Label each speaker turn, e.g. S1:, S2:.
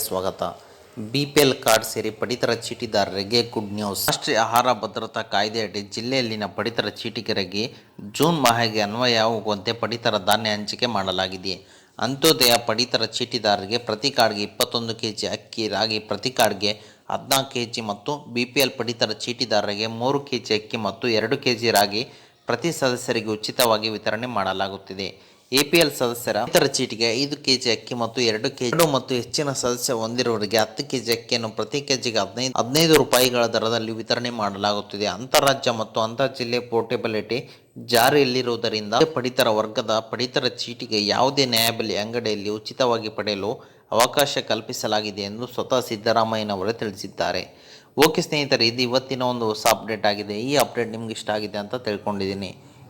S1: ಸ್ವಾಗತ. BPL card ಸೇರಿ ಪಡಿತರ ಚೀಟಿದಾರರಿಗೆ ಗುಡ್ ನ್ಯೂಸ್ ರಾಷ್ಟ್ರೀಯ ಆಹಾರ ಭದ್ರತಾ ಕಾಯ್ದೆಯಡಿ ಜಿಲ್ಲೆಯಲ್ಲಿನ ಪಡಿತರ ಚೀಟಿಗರಿಗೆ ಜೂನ್ ಮಾಹೆಗೆ ಅನ್ವಯವಾಗುವಂತೆ ಪಡಿತರ ಧಾನ್ಯ ಹಂಚಿಕೆ ಮಾಡಲಾಗಿದೆ. ಅಂತ್ಯೋದಯ ಪಡಿತರ ಚೀಟಿದಾರರಿಗೆ ಪ್ರತಿ ಕಾರ್ಡ್ಗೆ ಇಪ್ಪತ್ತೊಂದು ಕೆಜಿ ಅಕ್ಕಿ, ರಾಗಿ ಪ್ರತಿ ಕಾರ್ಡ್ಗೆ ಹದಿನಾಲ್ಕು ಕೆಜಿ ಮತ್ತು ಬಿಪಿಎಲ್ ಪಡಿತರ ಚೀಟಿದಾರರಿಗೆ ಮೂರು ಕೆಜಿ ಅಕ್ಕಿ ಮತ್ತು ಎರಡು ಕೆಜಿ ರಾಗಿ ಪ್ರತಿ ಸದಸ್ಯರಿಗೆ ಉಚಿತವಾಗಿ ವಿತರಣೆ ಮಾಡಲಾಗುತ್ತಿದೆ. ಎಪಿಎಲ್ ಸದಸ್ಯರ ಇತರ ಚೀಟಿಗೆ ಐದು ಕೆಜಿ ಅಕ್ಕಿ ಮತ್ತು ಎರಡು ಕೆಜಿ ಮತ್ತು ಹೆಚ್ಚಿನ ಸದಸ್ಯ ಹೊಂದಿರುವವರಿಗೆ ಹತ್ತು ಕೆಜಿ ಅಕ್ಕಿಯನ್ನು ಪ್ರತಿ ಕೆಜಿಗೆ ಹದಿನೈದು ಹದಿನೈದು ರೂಪಾಯಿಗಳ ದರದಲ್ಲಿ ವಿತರಣೆ ಮಾಡಲಾಗುತ್ತಿದೆ. ಅಂತಾರಾಜ್ಯ ಮತ್ತು ಅಂತರ್ ಜಿಲ್ಲೆ ಪೋರ್ಟೆಬಿಲಿಟಿ ಜಾರಿಯಲ್ಲಿರುವುದರಿಂದ ಪಡಿತರ ವರ್ಗದ ಪಡಿತರ ಚೀಟಿಗೆ ಯಾವುದೇ ನ್ಯಾಯಬೆಲೆ ಅಂಗಡಿಯಲ್ಲಿ ಉಚಿತವಾಗಿ ಪಡೆಯಲು ಅವಕಾಶ ಕಲ್ಪಿಸಲಾಗಿದೆ ಎಂದು ಸ್ವತಃ ಸಿದ್ದರಾಮಯ್ಯನವರು ತಿಳಿಸಿದ್ದಾರೆ. ಓಕೆ ಸ್ನೇಹಿತರೆ, ಇದು ಇವತ್ತಿನ ಒಂದು ಹೊಸ ಅಪ್ಡೇಟ್ ಆಗಿದೆ. ಈ ಅಪ್ಡೇಟ್ ನಿಮ್ಗೆ ಇಷ್ಟ ಆಗಿದೆ ಅಂತ ತಿಳ್ಕೊಂಡಿದ್ದೀನಿ.